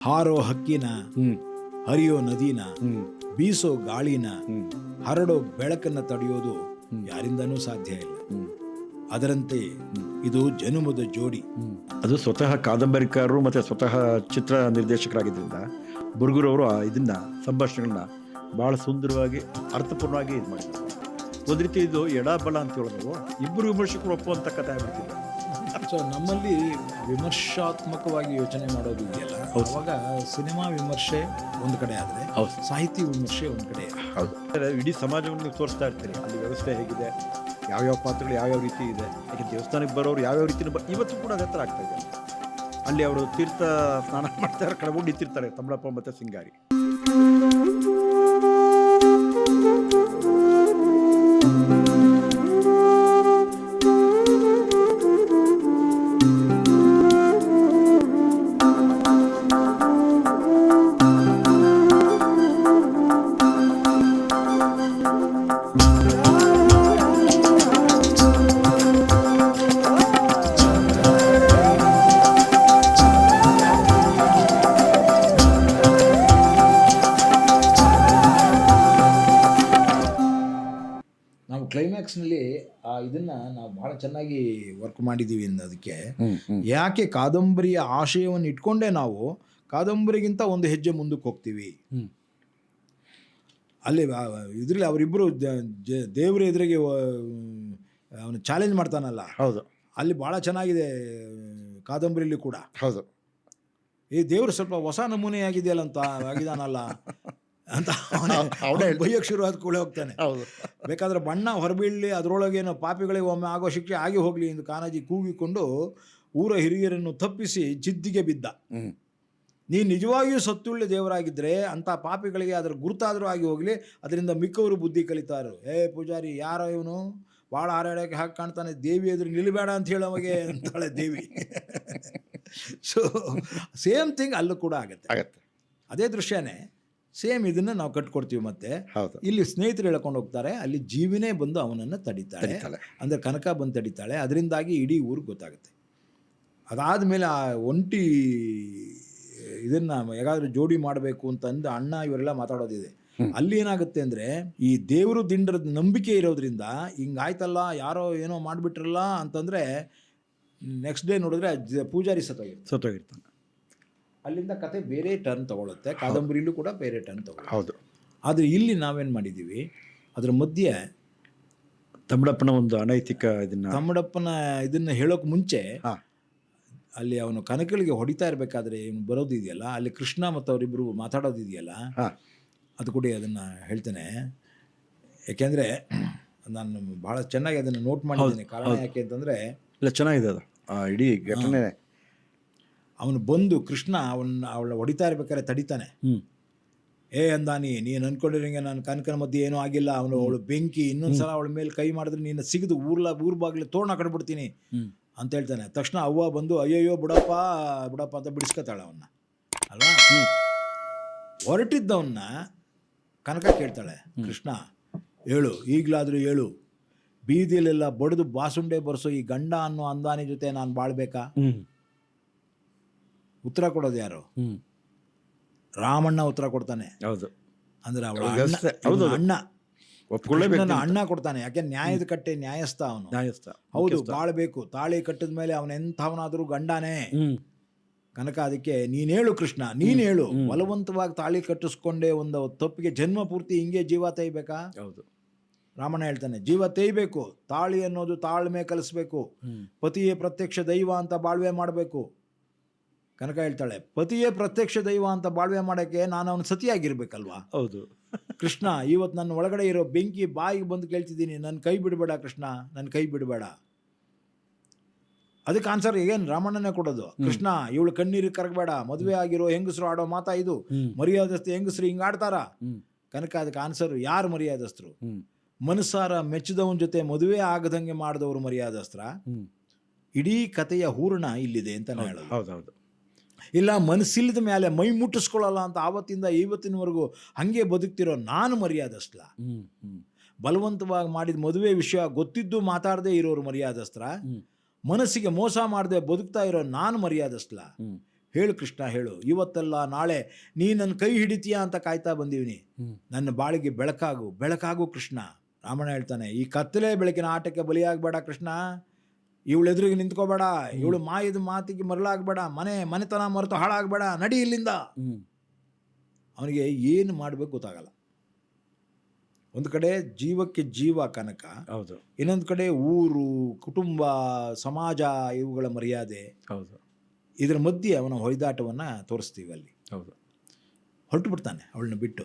ಹಾರೋ ಹಕ್ಕಿನ ಹರಿಯೋ ನದಿನ ಬೀಸೋ ಗಾಳಿನ ಹರಡೋ ಬೆಳಕನ್ನ ತಡೆಯೋದು ಯಾರಿಂದನೂ ಸಾಧ್ಯ ಇಲ್ಲ. ಅದರಂತೆ ಇದು ಜನುಮದ ಜೋಡಿ. ಅದು ಸ್ವತಃ ಕಾದಂಬರಿಕಾರರು ಮತ್ತೆ ಸ್ವತಃ ಚಿತ್ರ ನಿರ್ದೇಶಕರಾಗಿದ್ದರಿಂದ ಬುರ್ಗುರವರು ಇದನ್ನ ಸಂಭಾಷಣೆಗಳನ್ನ ಬಹಳ ಸುಂದರವಾಗಿ ಅರ್ಥಪೂರ್ಣವಾಗಿ ಇದು ಮಾಡಿದ್ದಾರೆ ಒಂದು ರೀತಿ ಇದು ಎಡ ಬಲ ಅಂತ ಹೇಳೋದು. ಇಬ್ಬರು ವಿಮರ್ಶಕರು ಒಪ್ಪುವಂತ ಕಥೆ ಆಗ್ಬಿಡ್ತಿದೆ ಸೊ ನಮ್ಮಲ್ಲಿ ವಿಮರ್ಶಾತ್ಮಕವಾಗಿ ಯೋಚನೆ ಮಾಡೋದು ಇದೆಯಲ್ಲ. ಅವಾಗ ಸಿನಿಮಾ ವಿಮರ್ಶೆ ಒಂದು ಕಡೆ ಆದರೆ ಹೌದು. ಸಾಹಿತ್ಯ ವಿಮರ್ಶೆ ಒಂದು ಕಡೆ ಹೌದು. ಇಡೀ ಸಮಾಜವನ್ನು ನೀವು ತೋರಿಸ್ತಾ ಇರ್ತೀರಿ. ಅಲ್ಲಿ ವ್ಯವಸ್ಥೆ ಹೇಗಿದೆ ಯಾವ್ಯಾವ ಪಾತ್ರಗಳು ಯಾವ್ಯಾವ ರೀತಿ ಇದೆ ಯಾಕೆ ದೇವಸ್ಥಾನಕ್ಕೆ ಬರೋರು ಯಾವ್ಯಾವ ರೀತಿ ಇವತ್ತು ಕೂಡ ಅದೇ ಥರ ಆಗ್ತಾ ಇದೆ. ಅಲ್ಲಿ ಅವರು ತೀರ್ಥ ಸ್ನಾನ ಮಾಡ್ತಾರೆ ಕೆಳಗೊಂಡು ನಿಂತಿರ್ತಾರೆ ತಮ್ಮಳಪ್ಪ ಮತ್ತು ಸಿಂಗಾರಿ. ಇದನ್ನ ನಾವು ಬಹಳ ಚೆನ್ನಾಗಿ ವರ್ಕ್ ಮಾಡಿದ್ದೀವಿ ಅನ್ನೋದಕ್ಕೆ. ಯಾಕೆ ಕಾದಂಬರಿಯ ಆಶಯವನ್ನು ಇಟ್ಕೊಂಡೇ ನಾವು ಕಾದಂಬರಿಗಿಂತ ಒಂದು ಹೆಜ್ಜೆ ಮುಂದಕ್ಕೆ ಹೋಗ್ತೀವಿ? ಅಲ್ಲಿ ಇದರಲ್ಲಿ ಅವರಿಬ್ಬರು ದೇವರ ಎದುರಿಗೆ ಅವನು ಚಾಲೆಂಜ್ ಮಾಡ್ತಾನಲ್ಲ? ಹೌದು. ಅಲ್ಲಿ ಬಹಳ ಚೆನ್ನಾಗಿದೆ ಕಾದಂಬರಿಲಿ ಕೂಡ. ಹೌದು. ಈ ದೇವರು ಸ್ವಲ್ಪ ಹೊಸ ನಮೂನೆ ಆಗಿದೆಯಲ್ಲ ಅಂತ ಆಗಿದಾನಲ್ಲ? ಅಂತ ಅವನೇ ಅವ್ನೇ ಬೈಯಕ್ಕೆ ಶುರು ಆದ ಕೂಡಲೇ ಹೋಗ್ತಾನೆ. ಹೌದು. ಬೇಕಾದ್ರೆ ಬಣ್ಣ ಹೊರಬೀಳಲಿ ಅದರೊಳಗೇನು ಪಾಪಿಗಳಿಗೆ ಒಮ್ಮೆ ಆಗೋ ಶಿಕ್ಷೆ ಆಗಿ ಹೋಗಲಿ ಎಂದು ಕಾನಾಜಿ ಕೂಗಿಕೊಂಡು ಊರ ಹಿರಿಯರನ್ನು ತಪ್ಪಿಸಿ ಜಿದ್ದಿಗೆ ಬಿದ್ದ. ನೀ ನೀನು ನಿಜವಾಗಿಯೂ ಸತ್ತುಳ್ಳ ದೇವರಾಗಿದ್ದರೆ ಅಂಥ ಪಾಪಿಗಳಿಗೆ ಅದರ ಗುರುತಾದರೂ ಆಗಿ ಹೋಗಲಿ ಅದರಿಂದ ಮಿಕ್ಕವರು ಬುದ್ಧಿ ಕಲಿತಾರು. ಏ ಪೂಜಾರಿ ಯಾರೋ ಇವನು? ಭಾಳ ಹಾರಾಡೋಕ್ಕೆ ಹಾಕಿ ಕಾಣ್ತಾನೆ ದೇವಿ ಎದುರು ನಿಲ್ಲಬೇಡ ಅಂತ ಹೇಳೋವಾಗೆ ಅಂತಾಳೆ ದೇವಿ. ಸೊ ಸೇಮ್ ಥಿಂಗ್ ಅಲ್ಲೂ ಕೂಡ ಆಗುತ್ತೆ. ಆಗತ್ತೆ. ಅದೇ ದೃಶ್ಯನೇ. ಸೇಮ್ ಇದನ್ನ ನಾವು ಕಟ್ಕೊಡ್ತೀವಿ ಮತ್ತೆ. ಹೌದು. ಇಲ್ಲಿ ಸ್ನೇಹಿತರು ಹೇಳ್ಕೊಂಡು ಹೋಗ್ತಾರೆ ಅಲ್ಲಿ ಜೀವಿನೇ ಬಂದು ಅವನನ್ನು ತಡಿತಾಳೆ. ಅಂದ್ರೆ ಅಂದರೆ ಕನಕ ಬಂದು ತಡಿತಾಳೆ. ಅದರಿಂದಾಗಿ ಇಡೀ ಊರಿಗೆ ಗೊತ್ತಾಗುತ್ತೆ. ಅದಾದಮೇಲೆ ಆ ಒಂಟಿ ಇದನ್ನ ಹೇಗಾದ್ರೂ ಜೋಡಿ ಮಾಡಬೇಕು ಅಂತಂದು ಅಣ್ಣ ಇವರೆಲ್ಲ ಮಾತಾಡೋದಿದೆ. ಅಲ್ಲಿ ಏನಾಗುತ್ತೆ ಅಂದ್ರೆ ಈ ದೇವರು ದಿಂಡ್ರ ನಂಬಿಕೆ ಇರೋದ್ರಿಂದ ಹಿಂಗಾಯ್ತಲ್ಲ ಯಾರೋ ಏನೋ ಮಾಡಿಬಿಟ್ರಲ್ಲ ಅಂತಂದ್ರೆ ನೆಕ್ಸ್ಟ್ ಡೇ ನೋಡಿದ್ರೆ ಪೂಜಾರಿ ಸತ್ತೋಗಿರ್ತಾರೆ ಸತ್ತೋಗಿರ್ತಾನೆ. ಅಲ್ಲಿಂದ ಕತೆ ಬೇರೆ ಟರ್ನ್ ತಗೊಳುತ್ತೆ. ಕಾದಂಬರಿಲೂ ಕೂಡ ಬೇರೆ ಟರ್ನ್ ತಗೊಳ್ಳುತ್ತೆ ಹೌದು. ಆದರೆ ಇಲ್ಲಿ ನಾವೇನು ಮಾಡಿದ್ದೀವಿ ಅದರ ಮಧ್ಯೆ ತಮ್ಮಡಪ್ಪನ ಒಂದು ಅನೈತಿಕ ಇದನ್ನ ತಮ್ಮಡಪ್ಪನ ಇದನ್ನ ಹೇಳೋಕೆ ಮುಂಚೆ ಹಾ. ಅಲ್ಲಿ ಅವನು ಕನಕಳಿಗೆ ಹೊಡಿತಾ ಇರಬೇಕಾದ್ರೆ ಇವನು ಬರೋದಿದೆಯಲ್ಲ ಅಲ್ಲಿ ಕೃಷ್ಣ ಮತ್ತು ಅವರಿಬ್ಬರು ಮಾತಾಡೋದಿದೆಯಲ್ಲ ಅದು ಕೂಡ ಅದನ್ನು ಹೇಳ್ತೇನೆ. ಯಾಕೆಂದರೆ ನಾನು ಭಾಳ ಚೆನ್ನಾಗಿ ಅದನ್ನು ನೋಟ್ ಮಾಡಿದ್ದೀನಿ. ಕಾರಣ ಯಾಕೆ ಅಂತಂದರೆ ಇಲ್ಲ ಚೆನ್ನಾಗಿದೆ ಅದು. ಇಡೀ ಘಟನೆ ಅವನು ಬಂದು ಕೃಷ್ಣ ಅವನ್ನ ಅವಳ ಹೊಡಿತಾ ಇರ್ಬೇಕಾದ್ರೆ ತಡಿತಾನೆ. ಏ ಅಂದಾನಿ ನೀನು ಅನ್ಕೊಂಡಿರಂಗೆ ನಾನು ಕನಕನ ಮಧ್ಯೆ ಏನೂ ಆಗಿಲ್ಲ. ಅವನು ಅವಳು ಬೆಂಕಿ ಇನ್ನೊಂದ್ಸಲ ಅವಳ ಮೇಲೆ ಕೈ ಮಾಡಿದ್ರೆ ನೀನು ಸಿಗದು ಊರ್ಲ ಊರ್ ಬಾಗಿಲು ತೋರಣ ಕಡ್ಬಿಡ್ತೀನಿ ಅಂತ ಹೇಳ್ತಾನೆ. ತಕ್ಷಣ ಅವ್ವ ಬಂದು ಅಯ್ಯಯ್ಯೋ ಬಿಡಪ್ಪ ಬಿಡಪ್ಪ ಅಂತ ಬಿಡಿಸ್ಕೊತಾಳೆ ಅವನ್ನ. ಅಲ್ವಾ? ಹೊರಟಿದ್ದವನ್ನ ಕನಕ ಕೇಳ್ತಾಳೆ ಕೃಷ್ಣ ಹೇಳು ಈಗಲಾದರೂ ಹೇಳು. ಬೀದಿಯಲ್ಲೆಲ್ಲ ಬಡಿದು ಬಾಸುಂಡೆ ಬರ್ಸೋ ಈ ಗಂಡ ಅನ್ನೋ ಅಂದಾನಿ ಜೊತೆ ನಾನು ಬಾಳ್ಬೇಕಾ? ಉತ್ತರ ಕೊಡೋದು ಯಾರು? ರಾಮಣ್ಣ ಉತ್ತರ ಕೊಡ್ತಾನೆ. ಹೌದು. ಅಂದ್ರೆ ಅವಳ ಅಣ್ಣ. ಇವನ ಅಣ್ಣ. ಕೊಡ್ತಾನೆ. ಯಾಕೆ ನ್ಯಾಯದ ಕಟ್ಟೆ ನ್ಯಾಯಸ್ಥ ಅವನು. ನ್ಯಾಯಸ್ಥ. ಹೌದು ಬಾಳ್ಬೇಕು ತಾಳಿ ಕಟ್ಟಿದ ಮೇಲೆ ಅವನ ಎಂಥವನಾದ್ರೂ ಗಂಡನೇ. ಹ್ಮ್. ಕನಕ ಅದಕ್ಕೆ ನೀನ್ ಹೇಳು ಕೃಷ್ಣ ನೀನ್ ಹೇಳು. ಬಲವಂತವಾಗಿ ತಾಳಿ ಕಟ್ಟಿಸ್ಕೊಂಡೇ ಒಂದು ತಪ್ಪಿಗೆ ಜನ್ಮ ಪೂರ್ತಿ ಹಿಂಗೆ ಜೀವ ತೈಬೇಕಾ ಹೌದು. ರಾಮಣ್ಣ ಹೇಳ್ತಾನೆ ಜೀವ ತೈಬೇಕು ತಾಳಿ ಅನ್ನೋದು ತಾಳ್ಮೆ ಕಲಿಸ್ಬೇಕು. ಪತಿಯೇ ಪ್ರತ್ಯಕ್ಷ ದೈವ ಅಂತ ಬಾಳ್ವೆ ಮಾಡಬೇಕು. ಕನಕ ಹೇಳ್ತಾಳೆ ಪತಿಯೇ ಪ್ರತ್ಯಕ್ಷ ದೈವ ಅಂತ ಬಾಳ್ವೆ ಮಾಡೋಕ್ಕೆ ನಾನು ಅವನು ಸತಿಯಾಗಿರ್ಬೇಕಲ್ವಾ? ಹೌದು. ಕೃಷ್ಣ ಇವತ್ತು ನನ್ನ ಒಳಗಡೆ ಇರೋ ಬೆಂಕಿ ಬಾಯಿಗೆ ಬಂದು ಕೇಳ್ತಿದ್ದೀನಿ. ನನ್ನ ಕೈ ಬಿಡಬೇಡ ಕೃಷ್ಣ ನನ್ನ ಕೈ ಬಿಡಬೇಡ. ಅದಕ್ಕೆ ಆನ್ಸರ್ ಏನು ರಾಮಣ್ಣನೇ ಕೊಡೋದು? ಕೃಷ್ಣ ಇವಳು ಕಣ್ಣೀರಿಗೆ ಕರಗಬೇಡ. ಮದುವೆ ಆಗಿರೋ ಹೆಂಗಸರು ಆಡೋ ಮಾತಾ ಇದು. ಮರ್ಯಾದಸ್ತು ಹೆಂಗಸರು ಹಿಂಗೆ ಆಡ್ತಾರ? ಕನಕ ಅದಕ್ಕೆ ಆನ್ಸರ್ ಯಾರು ಮರ್ಯಾದಸ್ತರು? ಹ್ಮ್. ಮನಸ್ಸಾರ ಮೆಚ್ಚಿದವನ ಜೊತೆ ಮದುವೆ ಆಗದಂಗೆ ಮಾಡಿದವರು ಮರ್ಯಾದಸ್ತ್ರ. ಇಡೀ ಕಥೆಯ ಹೂರ್ಣ ಇಲ್ಲಿದೆ ಅಂತ ನಾನು ಹೇಳೋದು. ಹೌದೌದು ಹೌದು. ಇಲ್ಲ ಮನಸ್ಸಿಲ್ಲದ ಮೇಲೆ ಮೈ ಮುಟ್ಟಿಸ್ಕೊಳ್ಳಲ್ಲ ಅಂತ ಆವತ್ತಿಂದ ಇವತ್ತಿನವರೆಗೂ ಹಾಗೆ ಬದುಕ್ತಿರೋ ನಾನು ಮರ್ಯಾದಸ್ಲ ಹ್ಮ್ ಬಲವಂತವಾಗಿ ಮಾಡಿದ ಮದುವೆ ವಿಷಯ ಗೊತ್ತಿದ್ದು ಮಾತಾಡದೇ ಇರೋರು ಮರ್ಯಾದಸ್ತ್ರ. ಮನಸ್ಸಿಗೆ ಮೋಸ ಮಾಡದೆ ಬದುಕ್ತಾ ಇರೋ ನಾನು ಮರ್ಯಾದಸ್ಲ ಹೇಳು ಕೃಷ್ಣ ಹೇಳು. ಇವತ್ತಲ್ಲ ನಾಳೆ ನೀ ನನ್ನ ಕೈ ಹಿಡಿತೀಯಾ ಅಂತ ಕಾಯ್ತಾ ಬಂದೀವಿನಿ. ನನ್ನ ಬಾಳಿಗೆ ಬೆಳಕಾಗು. ಬೆಳಕಾಗು ಕೃಷ್ಣ. ರಾಮಣ್ಣ ಹೇಳ್ತಾನೆ ಈ ಕತ್ತಲೆ ಬೆಳಕಿನ ಆಟಕ್ಕೆ ಬಲಿಯಾಗಬೇಡ ಕೃಷ್ಣ. ಇವಳು ಎದುರಿಗೆ ನಿಂತ್ಕೋಬೇಡ ಇವಳು ಮಾಯದ ಮಾತಿಗೆ ಮರಳಾಗಬೇಡ ಮನೆ ಮನೆತನ ಮರೆತು ಹಾಳಾಗಬೇಡ ನಡಿ ಇಲ್ಲಿಂದ. ಅವನಿಗೆ ಏನು ಮಾಡಬೇಕು ಗೊತ್ತಾಗಲ್ಲ. ಒಂದು ಕಡೆ ಜೀವಕ್ಕೆ ಜೀವ ಕನಕ ಹೌದು. ಇನ್ನೊಂದು ಕಡೆ ಊರು ಕುಟುಂಬ ಸಮಾಜ ಇವುಗಳ ಮರ್ಯಾದೆ. ಹೌದು. ಇದರ ಮಧ್ಯೆ ಅವನ ಹೊಯ್ದಾಟವನ್ನು ತೋರಿಸ್ತೀವಿ ಅಲ್ಲಿ. ಹೌದು. ಹೊರಟು ಬಿಡ್ತಾನೆ ಅವಳನ್ನ ಬಿಟ್ಟು.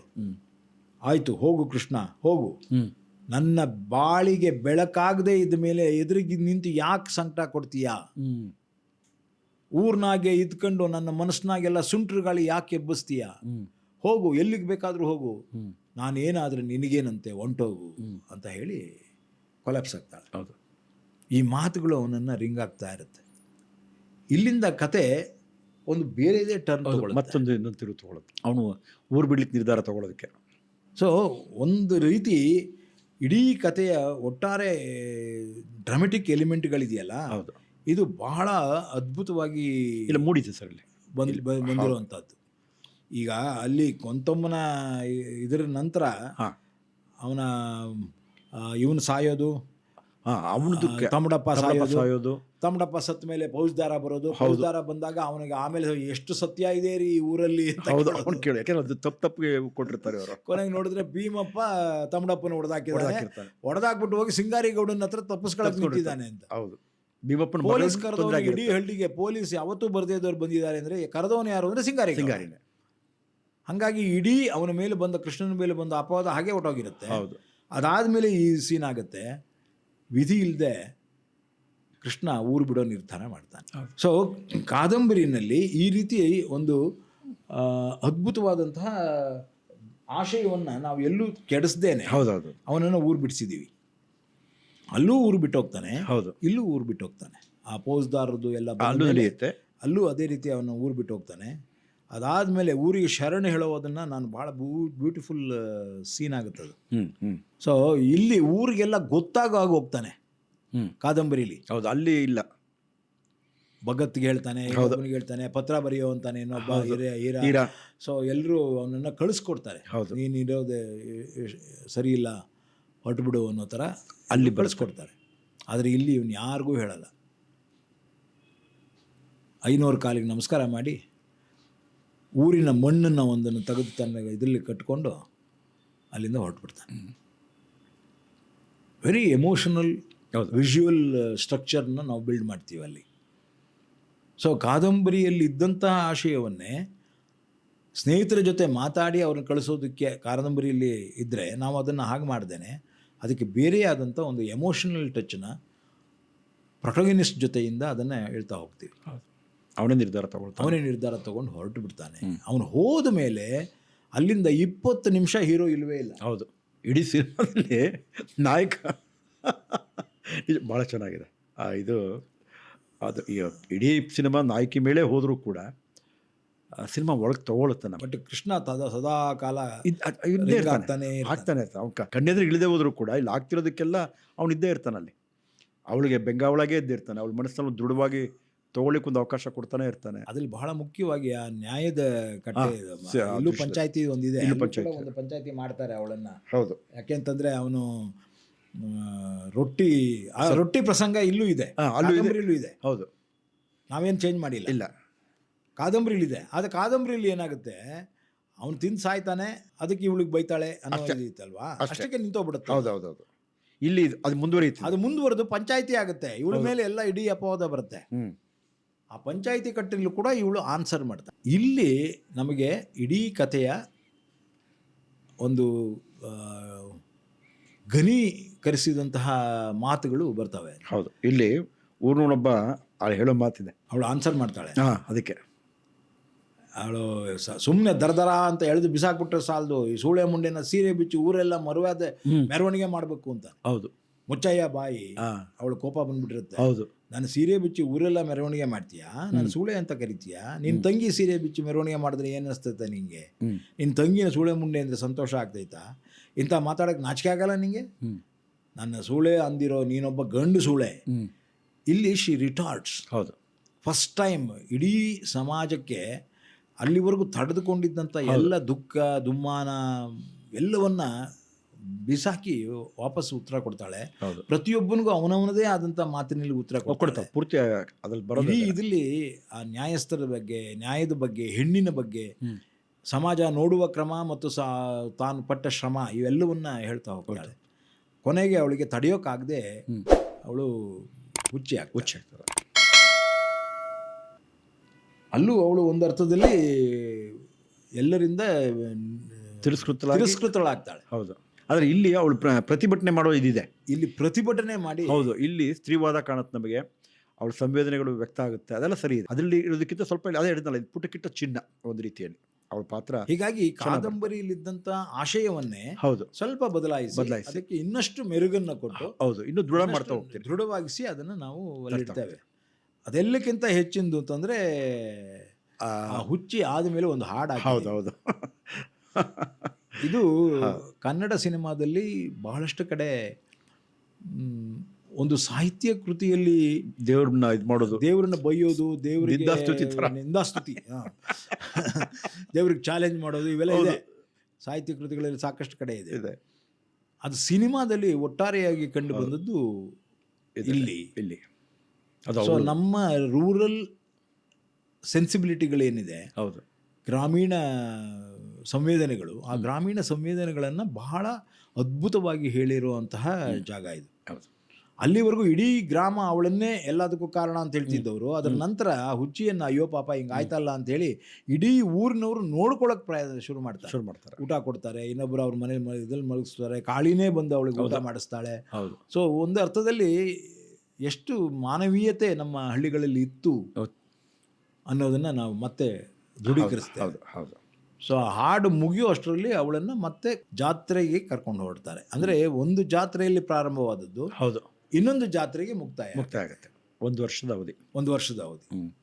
ಆಯಿತು ಹೋಗು ಕೃಷ್ಣ ಹೋಗು. ನನ್ನ ಬಾಳಿಗೆ ಬೆಳಕಾಗದೆ ಇದ್ದ ಮೇಲೆ ಎದುರಿಗೆ ನಿಂತು ಯಾಕೆ ಸಂಕಟ ಕೊಡ್ತೀಯಾ? ಊರ್ನಾಗೆ ಇದ್ಕೊಂಡು ನನ್ನ ಮನಸ್ಸಿನಾಗೆಲ್ಲ ಸುಂಟ್ರು ಗಾಳಿ ಯಾಕೆ ಎಬ್ಬಿಸ್ತೀಯಾ? ಹೋಗು ಎಲ್ಲಿಗೆ ಬೇಕಾದರೂ ಹೋಗು. ನಾನೇನಾದರೂ ನಿನಗೇನಂತೆ ಹೊಂಟೋಗು. ಅಂತ ಹೇಳಿ ಕೊಲಾಪ್ಸ್ ಆಗ್ತಾಳೆ. ಹೌದು. ಈ ಮಾತುಗಳು ಅವನನ್ನು ರಿಂಗ್ ಆಗ್ತಾ ಇರುತ್ತೆ. ಇಲ್ಲಿಂದ ಕತೆ ಒಂದು ಬೇರೆದೇ ಟರ್ನ್ ಮತ್ತೊಂದು ಇನ್ನೊಂದು ತಿರುವು ತಗೊಳ್ಳೋದು ಅವನು ಊರು ಬಿಡ್ಲಿಕ್ಕೆ ನಿರ್ಧಾರ ತಗೊಳ್ಳೋದಕ್ಕೆ ಸೊ ಒಂದು ರೀತಿ ಇಡೀ ಕಥೆಯ ಒಟ್ಟಾರೆ ಡ್ರಾಮೆಟಿಕ್ ಎಲಿಮೆಂಟ್ಗಳಿದೆಯಲ್ಲ ಹೌದು. ಇದು ಬಹಳ ಅದ್ಭುತವಾಗಿ ಇಲ್ಲ ಮೂಡಿದೆ ಸರ್ ಇಲ್ಲಿ. ಬಂದಿಲ್ಲಿ ಬಂದಿರುವಂಥದ್ದು ಈಗ ಅಲ್ಲಿ ಕೊಂತಮ್ಮನ ಇದರ ನಂತರ ಅವನ ಇವನು ಸಾಯೋದು ಅವನದು ತಮ್ಮಡಪ್ಪ ಸಾಯೋದು ತಮ್ಮಡಪ್ಪ ಸತ್ತ ಮೇಲೆ ಫೌಜ್ದಾರ ಬರೋದು ಫೌಜ್ದಾರ ಬಂದಾಗ ಅವನಿಗೆ ಆಮೇಲೆ ಎಷ್ಟು ಸತ್ಯ ಇದೆ ರೀ ಈ ಊರಲ್ಲಿ ಅಂತ ಹೌದು ಕೇಳೋದು. ಅವನು ಕೇಳಿ. ಯಾಕಂದ್ರೆ ಅದು ತಪ್ಪು ತಪ್ಪಿಗೆ ಕೊಟ್ಟಿರ್ತಾರೆ ಅವರು ಕೊನೆಗೆ ನೋಡಿದ್ರೆ ಭೀಮಪ್ಪ ತಮ್ಮಡಪ್ಪನ ಹೊಡೆದಾಕಿದ್ದಾರೆ. ಹೊಡೆದಾಕ್ಬಿಟ್ಟು ಹೋಗಿ ಸಿಂಗಾರಿ ಗೌಡನ್ ಹತ್ರ ತಪ್ಪಿಸ್ಕೊಳಕ್ ನಿಂತಿದ್ದಾನೆ ಅಂತ. ಹೌದು. ಭೀಮಪ್ಪನ ಪೊಲೀಸ್ ಕರೆದವನು ಇಡೀ ಹಳ್ಳಿಗೆ ಪೊಲೀಸ್ ಯಾವತ್ತೂ ಬರ್ದೇ ಇದ್ದವ್ರು ಬಂದಿದ್ದಾರೆ ಅಂದ್ರೆ ಕರೆದವನು ಯಾರು ಅಂದ್ರೆ ಸಿಂಗಾರಿ. ಸಿಂಗಾರಿನೇ. ಹಂಗಾಗಿ ಇಡೀ ಅವನ ಮೇಲೆ ಬಂದ ಕೃಷ್ಣನ ಮೇಲೆ ಬಂದ ಅಪವಾದ ಹಾಗೆ ಹೊಟ್ಟೋಗಿರುತ್ತೆ. ಹೌದು. ಅದಾದ್ಮೇಲೆ ಈ ಸೀನ್ ಆಗುತ್ತೆ. ವಿಧಿ ಇಲ್ಲದೆ ಕೃಷ್ಣ ಊರು ಬಿಡೋ ನಿರ್ಧಾರ ಮಾಡ್ತಾನೆ. ಸೊ ಕಾದಂಬರಿನಲ್ಲಿ ಈ ರೀತಿ ಒಂದು ಅದ್ಭುತವಾದಂತಹ ಆಶಯವನ್ನು ನಾವು ಎಲ್ಲೂ ಕೆಡಿಸ್ದೇನೆ. ಹೌದೌದು. ಅವನನ್ನು ಊರು ಬಿಡಿಸಿದ್ದೀವಿ ಅಲ್ಲೂ ಊರು ಬಿಟ್ಟು ಹೋಗ್ತಾನೆ ಹೌದು. ಇಲ್ಲೂ ಊರು ಬಿಟ್ಟು ಹೋಗ್ತಾನೆ ಆ ಪೋಸ್ದಾರದ್ದು ಎಲ್ಲ ಬಂದ ಅಲ್ಲೂ ಮೇಲೆ ಅಲ್ಲೂ ಅದೇ ರೀತಿ ಅವನು ಊರು ಬಿಟ್ಟು ಹೋಗ್ತಾನೆ ಅದಾದಮೇಲೆ ಊರಿಗೆ ಶರಣ ಹೇಳೋದನ್ನು ನಾನು ಭಾಳ ಬ್ಯೂಟಿಫುಲ್ ಸೀನ್ ಆಗುತ್ತೆ ಅದು. ಸೊ ಇಲ್ಲಿ ಊರಿಗೆಲ್ಲ ಗೊತ್ತಾಗೋ ಆಗಿ ಹೋಗ್ತಾನೆ ಹ್ಮ್. ಕಾದಂಬರಿಲಿ. ಹೌದು ಅಲ್ಲಿ ಇಲ್ಲ. ಭಗತ್ಗೆ ಹೇಳ್ತಾನೆ ಹೇಳ್ತಾನೆ ಪತ್ರ ಬರೆಯೋ ಅಂತಾನೆ ಇನ್ನೊಬ್ಬ ಹಿರಿಯ ಹೀರ. ತೀರಾ ಸೊ ಎಲ್ಲರೂ ಅವನನ್ನು ಕಳಿಸ್ಕೊಡ್ತಾರೆ. ಹೌದು. ನೀನು ಇರೋದೇ ಸರಿ ಇಲ್ಲ ಹೊರಟುಬಿಡು ಅನ್ನೋ ಥರ ಅಲ್ಲಿ ಬಳಸ್ಕೊಡ್ತಾರೆ ಆದರೆ ಇಲ್ಲಿ ಇವನು ಯಾರಿಗೂ ಹೇಳಲ್ಲ. ಐನೂರು ಕಾಲಿಗೆ ನಮಸ್ಕಾರ ಮಾಡಿ ಊರಿನ ಮಣ್ಣನ್ನು ಒಂದನ್ನು ತೆಗೆದು ತನ್ನ ಇದರಲ್ಲಿ ಕಟ್ಕೊಂಡು ಅಲ್ಲಿಂದ ಹೊರಟ್ಬಿಡ್ತಾನೆ. ವೆರಿ ಎಮೋಷನಲ್ ವಿಷುವಲ್ ಸ್ಟ್ರಕ್ಚರ್ನ ನಾವು ಬಿಲ್ಡ್ ಮಾಡ್ತೀವಿ ಅಲ್ಲಿ. ಸೊ ಕಾದಂಬರಿಯಲ್ಲಿ ಇದ್ದಂತಹ ಆಶಯವನ್ನೇ ಸ್ನೇಹಿತರ ಜೊತೆ ಮಾತಾಡಿ ಅವ್ರನ್ನ ಕಳಿಸೋದಕ್ಕೆ ಕಾದಂಬರಿಯಲ್ಲಿ ಇದ್ದರೆ ನಾವು ಅದನ್ನು ಹಾಗೆ ಮಾಡ್ದೇನೆ. ಅದಕ್ಕೆ ಬೇರೆಯಾದಂಥ ಒಂದು ಎಮೋಷನಲ್ ಟಚ್ನ ಪ್ರೊಟೋಗಿನಿಸ್ಟ್ ಜೊತೆಯಿಂದ ಅದನ್ನು ಹೇಳ್ತಾ ಹೋಗ್ತೀವಿ. ಅವನೇ ನಿರ್ಧಾರ ತಗೊಳ್ತಾನೆ. ಅವನೇ ನಿರ್ಧಾರ ತಗೊಂಡು ಹೊರಟು ಬಿಡ್ತಾನೆ. ಅವನು ಹೋದ ಮೇಲೆ ಅಲ್ಲಿಂದ ಇಪ್ಪತ್ತು ನಿಮಿಷ ಹೀರೋ ಇಲ್ವೇ ಇಲ್ಲ. ಹೌದು. ಇಡೀ ಸಿನಿಮಾದಲ್ಲಿ ನಾಯಕ ಇದು ಭಾಳ ಚೆನ್ನಾಗಿದೆ. ಇದು ಅದು ಇಡೀ ಸಿನಿಮಾ ನಾಯಕಿ ಮೇಲೆ ಹೋದರೂ ಕೂಡ ಸಿನಿಮಾ ಒಳಗೆ ತಗೊಳುತ್ತೆ ನಮ್ಮ ಬಟ್ ಕೃಷ್ಣ ತದ ಸದಾ ಕಾಲ ಇದ್ದೇ ಇರ್ತಾನೆ. ಹಾಕ್ತಾನೆ ಇರ್ತಾನೆ. ಅವ್ನು ಕಣ್ಣೆದ್ರೆ ಇಳಿದೇ ಹೋದರೂ ಕೂಡ ಇಲ್ಲಿ ಆಗ್ತಿರೋದಕ್ಕೆಲ್ಲ ಅವನಿದ್ದೇ ಇದ್ದೇ ಇರ್ತಾನೆ ಅಲ್ಲಿ. ಅವಳಿಗೆ ಬೆಂಗಾವಳಾಗೇ ಇದ್ದಿರ್ತಾನೆ ಅವಳ ಮನಸ್ಸಲ್ಲಿ ದೃಢವಾಗಿ ತಗೊಳ್ಳಿಕ್ಕೆ ಒಂದು ಅವಕಾಶ ಕೊಡ್ತಾನೆ ಇರ್ತಾನೆ. ಅದ್ರಲ್ಲಿ ಬಹಳ ಮುಖ್ಯವಾಗಿ ಆ ನ್ಯಾಯದ ಕಟ್ಟೆ ಇದು. ಸ- ಇಲ್ಲೂ ಅದು ಪಂಚಾಯತಿ ಒಂದಿದೆ. ಇಲ್ಲೂ ಅಲ್ಲೂ ಕೂಡ ಪಂಚಾಯ್ತಿ. ಒಂದು ಪಂಚಾಯತಿ ಮಾಡ್ತಾರೆ ಅವಳನ್ನ. ಹೌದು. ಯಾಕೆಂತಂದ್ರೆ ಅವನು ರೊಟ್ಟಿ ಆ ರೊಟ್ಟಿ ಪ್ರಸಂಗ ಇಲ್ಲೂ ಇದೆ. ಹಾ, ಅಲ್ಲೂ ಇದೆ. ಕಾದಂಬರಿಲೂ ಇದೆ. ಹೌದು. ನಾವೇನು ಚೇಂಜ್ ಮಾಡಿಲ್ಲ. ಇಲ್ಲ. ಕಾದಂಬರಿಲಿದೆ ಆದರೆ ಕಾದಂಬರಿಲಿ ಏನಾಗುತ್ತೆ? ಅವನು ತಿಂದು ಸಾಯ್ತಾನೆ ಅದಕ್ಕೆ ಇವಳಿಗೆ ಬೈತಾಳೆ ಅನ್ನೋ ಇತ್ತಲ್ವಾ? ಅಷ್ಟಕ್ಕೆ ನಿಂತೋಗ್ಬಿಡುತ್ತೆ. ಹೌದು ಹೌದು ಹೌದು ಇಲ್ಲಿ ಇದು- ಅದು ಮುಂದುವರಿಯುತ್ತೆ ಅದು ಮುಂದುವರೆದು ಪಂಚಾಯತಿ ಆಗುತ್ತೆ. ಇವಳ ಮೇಲೆ ಎಲ್ಲ ಇಡೀ ಅಪವಾದ ಬರುತ್ತೆ. ಆ ಪಂಚಾಯಿತಿ ಕಟ್ಟಲು ಕೂಡ ಇವಳು ಆನ್ಸರ್ ಮಾಡ್ತಾಳೆ ಇಲ್ಲಿ ನಮಗೆ ಇಡೀ ಕಥೆಯ ಒಂದು ಘನೀಕರಿಸಿದಂತಹ ಮಾತುಗಳು ಬರ್ತವೆ. ಹೌದು. ಇಲ್ಲಿ ಊರ್ನೊಬ್ಬ ಅವಳು ಹೇಳೋ ಮಾತಿದೆ. ಅವಳು ಆನ್ಸರ್ ಮಾಡ್ತಾಳೆ. ಹಾಂ ಅದಕ್ಕೆ. ಅವಳು ಸುಮ್ಮನೆ ದರದರ ಅಂತ ಎಳೆದು ಬಿಸಾಕ್ಬಿಟ್ರೆ ಸಾಲದು. ಈ ಸೂಳೆ ಮುಂಡೆನ ಸೀರೆ ಬಿಚ್ಚಿ ಊರೆಲ್ಲ ಮರುವಾದ ಮೆರವಣಿಗೆ ಮಾಡಬೇಕು ಅಂತ. ಹೌದು. ಮುಚ್ಚಯ್ಯ ಬಾಯಿ ಅವಳು ಕೋಪ ಬಂದ್ಬಿಟ್ಟಿರುತ್ತೆ. ಹೌದು. ನಾನು ಸೀರೆ ಬಿಚ್ಚಿ ಊರೆಲ್ಲ ಮೆರವಣಿಗೆ ಮಾಡ್ತೀಯಾ? ನಾನು ಸೂಳೆ ಅಂತ ಕರಿತೀಯಾ? ನಿನ್ನ ತಂಗಿ ಸೀರೆ ಬಿಚ್ಚಿ ಮೆರವಣಿಗೆ ಮಾಡಿದ್ರೆ ಏನು ಅನಿಸ್ತೈತೆ ನಿಂಗೆ? ನಿನ್ ನಿನ್ನ ತಂಗಿನ ಸೂಳೆ ಮುಂಡೆ ಅಂದರೆ ಸಂತೋಷ ಆಗ್ತೈತಾ? ಇಂಥ ಮಾತಾಡೋಕ್ಕೆ ನಾಚಿಕೆ ಆಗಲ್ಲ ನಿಂಗೆ? ನನ್ನ ಸೂಳೆ ಅಂದಿರೋ ನೀನೊಬ್ಬ ಗಂಡು ಸೂಳೆ. ಇಲ್ಲಿ ಶಿ ರಿಟಾರ್ಡ್ಸ್. ಹೌದು. ಫಸ್ಟ್ ಟೈಮ್ ಇಡೀ ಸಮಾಜಕ್ಕೆ ಅಲ್ಲಿವರೆಗೂ ತಡೆದುಕೊಂಡಿದ್ದಂಥ ಎಲ್ಲ ದುಃಖ ದುಮ್ಮಾನ ಎಲ್ಲವನ್ನ ಬಿಸಾಕಿ ವಾಪಸ್ ಉತ್ತರ ಕೊಡ್ತಾಳೆ. ಹೌದು. ಪ್ರತಿಯೊಬ್ಬನಿಗೂ ಅವನವನದೇ ಆದಂಥ ಮಾತಿನಲ್ಲಿ ಉತ್ತರ ಕೊಡ್ತಾಳೆ. ಪೂರ್ತಿ ಅದ್ರಲ್ಲಿ ಬರೋದು ಇಡೀ ಇದರಲ್ಲಿ ಆ ನ್ಯಾಯಸ್ಥರ ಬಗ್ಗೆ ನ್ಯಾಯದ ಬಗ್ಗೆ ಹೆಣ್ಣಿನ ಬಗ್ಗೆ ಸಮಾಜ ನೋಡುವ ಕ್ರಮ ಮತ್ತು ಸಾ ತಾನು ಪಟ್ಟ ಶ್ರಮ ಇವೆಲ್ಲವನ್ನ ಹೇಳ್ತಾ ಹೋಗ್ತಾಳೆ. ಕೊನೆಗೆ ಅವಳಿಗೆ ತಡೆಯೋಕ್ಕಾಗದೆ. ಅವಳು ಹುಚ್ಚಿ ಆಗ್ತಾಳೆ. ಹುಚ್ಚಿ ಆಗ್ತದೆ ಅಲ್ಲೂ ಅವಳು ಒಂದು ಅರ್ಥದಲ್ಲಿ ಎಲ್ಲರಿಂದ ತಿರಸ್ಕೃತಲಾಗಿ ತಿರಸ್ಕೃತಳಾಗ್ತಾಳೆ. ಹೌದು. ಆದರೆ ಇಲ್ಲಿ ಅವಳು ಪ್ರ- ಪ್ರತಿಭಟನೆ ಮಾಡೋ ಇದಿದೆ. ಇಲ್ಲಿ ಪ್ರತಿಭಟನೆ ಮಾಡಿ ಹೌದು ಇಲ್ಲಿ ಸ್ತ್ರೀವಾದ ಕಾಣುತ್ತೆ ನಮಗೆ. ಅವಳ ಸಂವೇದನೆಗಳು ವ್ಯಕ್ತ ಆಗುತ್ತೆ. ಅದೆಲ್ಲ ಸರಿ ಇದೆ. ಅದರಲ್ಲಿ ಇರೋದಕ್ಕಿಂತ ಸ್ವಲ್ಪ ಅದೇ ಹೇಳಿದ್ನಲ್ಲ ಇದು ಪುಟಕ್ಕಿಟ್ಟ ಚಿನ್ನ ಒಂದು ರೀತಿಯಲ್ಲಿ ಅವಳ ಪಾತ್ರ. ಹೀಗಾಗಿ ಕಾದಂಬರಿಯಲ್ಲಿದ್ದಂಥ ಆಶಯವನ್ನೇ ಹೌದು. ಸ್ವಲ್ಪ ಬದಲಾಯಿಸಿ ಬದಲಾಯಿಸಿ. ಅದಕ್ಕೆ ಇನ್ನಷ್ಟು ಮೆರುಗನ್ನು ಕೊಟ್ಟು ಹೌದು ಇನ್ನು ದೃಢ ಮಾಡ್ತಾ ಹೋಗ್ತೀವಿ ದೃಢವಾಗಿಸಿ ಅದನ್ನು ನಾವು ಹೇಳ್ತೇವೆ ಅದೆಲ್ಲಕ್ಕಿಂತ ಹೆಚ್ಚಿಂದು ಅಂತಂದ್ರೆ ಹುಚ್ಚಿ ಆದಮೇಲೆ ಒಂದು ಹಾಡು ಹೌದು ಹೌದು. ಇದು ಕನ್ನಡ ಸಿನಿಮಾದಲ್ಲಿ ಬಹಳಷ್ಟು ಕಡೆ ಒಂದು ಸಾಹಿತ್ಯ ಕೃತಿಯಲ್ಲಿ ದೇವ್ರನ್ನ ಇದು ಮಾಡೋದು. ದೇವರನ್ನ ಬೈಯೋದು ದೇವರಿಗೆ ನಿಂದಾಸ್ತುತಿ. ದೇವ್ರಿಗೆ ಚಾಲೆಂಜ್ ಮಾಡೋದು ಇವೆಲ್ಲ ಇದೆ. ಸಾಹಿತ್ಯ ಕೃತಿಗಳಲ್ಲಿ ಸಾಕಷ್ಟು ಕಡೆ ಇದೆ. ಇದೆ. ಅದು ಸಿನಿಮಾದಲ್ಲಿ ಒಟ್ಟಾರೆಯಾಗಿ ಕಂಡು ಬಂದದ್ದು. ಇಲ್ಲಿ. ಇಲ್ಲಿ. ಸೊ ನಮ್ಮ ರೂರಲ್ ಸೆನ್ಸಿಬಿಲಿಟಿಗಳೇನಿದೆ ಹೌದು. ಗ್ರಾಮೀಣ ಸಂವೇದನೆಗಳು ಆ ಗ್ರಾಮೀಣ ಸಂವೇದನೆಗಳನ್ನು ಬಹಳ ಅದ್ಭುತವಾಗಿ ಹೇಳಿರುವಂತಹ ಜಾಗ ಇದು. ಹೌದು. ಅಲ್ಲಿವರೆಗೂ ಇಡೀ ಗ್ರಾಮ ಅವಳನ್ನೇ ಎಲ್ಲದಕ್ಕೂ ಕಾರಣ ಅಂತ ಹೇಳ್ತಿದ್ದವರು. ಅದರ ನಂತರ ಆ ಹುಚ್ಚಿಯನ್ನು ಅಯ್ಯೋ ಪಾಪ ಹಿಂಗೆ ಆಯ್ತಲ್ಲ ಅಂತೇಳಿ ಇಡೀ ಊರಿನವರು ನೋಡ್ಕೊಳ್ಳೋಕೆ ಪ್ರಯತ್ನ ಶುರು ಮಾಡ್ತಾರೆ. ಶುರು ಮಾಡ್ತಾರೆ. ಊಟ ಕೊಡ್ತಾರೆ ಇನ್ನೊಬ್ಬರು ಅವ್ರ ಮನೆ ಇದ್ರಲ್ಲಿ ಮಲಗಿಸ್ತಾರೆ ಕಾಳಿನೇ ಬಂದು ಅವಳಿಗೆ ಊಟ ಮಾಡಿಸ್ತಾಳೆ. ಹೌದು. ಸೊ ಒಂದು ಅರ್ಥದಲ್ಲಿ ಎಷ್ಟು ಮಾನವೀಯತೆ ನಮ್ಮ ಹಳ್ಳಿಗಳಲ್ಲಿ ಇತ್ತು ಅನ್ನೋದನ್ನು ಅನ್ನೋದನ್ನ ನಾವು ಮತ್ತೆ ದೃಢೀಕರಿಸ್ತೇವೆ. ಹೌದು ಹೌದು. ಸೊ ಆ ಹಾಡು ಮುಗಿಯೋ ಅಷ್ಟರಲ್ಲಿ ಅವಳನ್ನು ಮತ್ತೆ ಜಾತ್ರೆಗೆ ಕರ್ಕೊಂಡು ಹೊರಡ್ತಾರೆ. ಅಂದರೆ ಒಂದು ಜಾತ್ರೆಯಲ್ಲಿ ಪ್ರಾರಂಭವಾದದ್ದು ಹೌದು. ಇನ್ನೊಂದು ಜಾತ್ರೆಗೆ ಮುಕ್ತಾಯ ಮುಕ್ತಾಯ ಆಗುತ್ತೆ. ಒಂದು ವರ್ಷದ ಅವಧಿ. ಒಂದು ವರ್ಷದ ಅವಧಿ.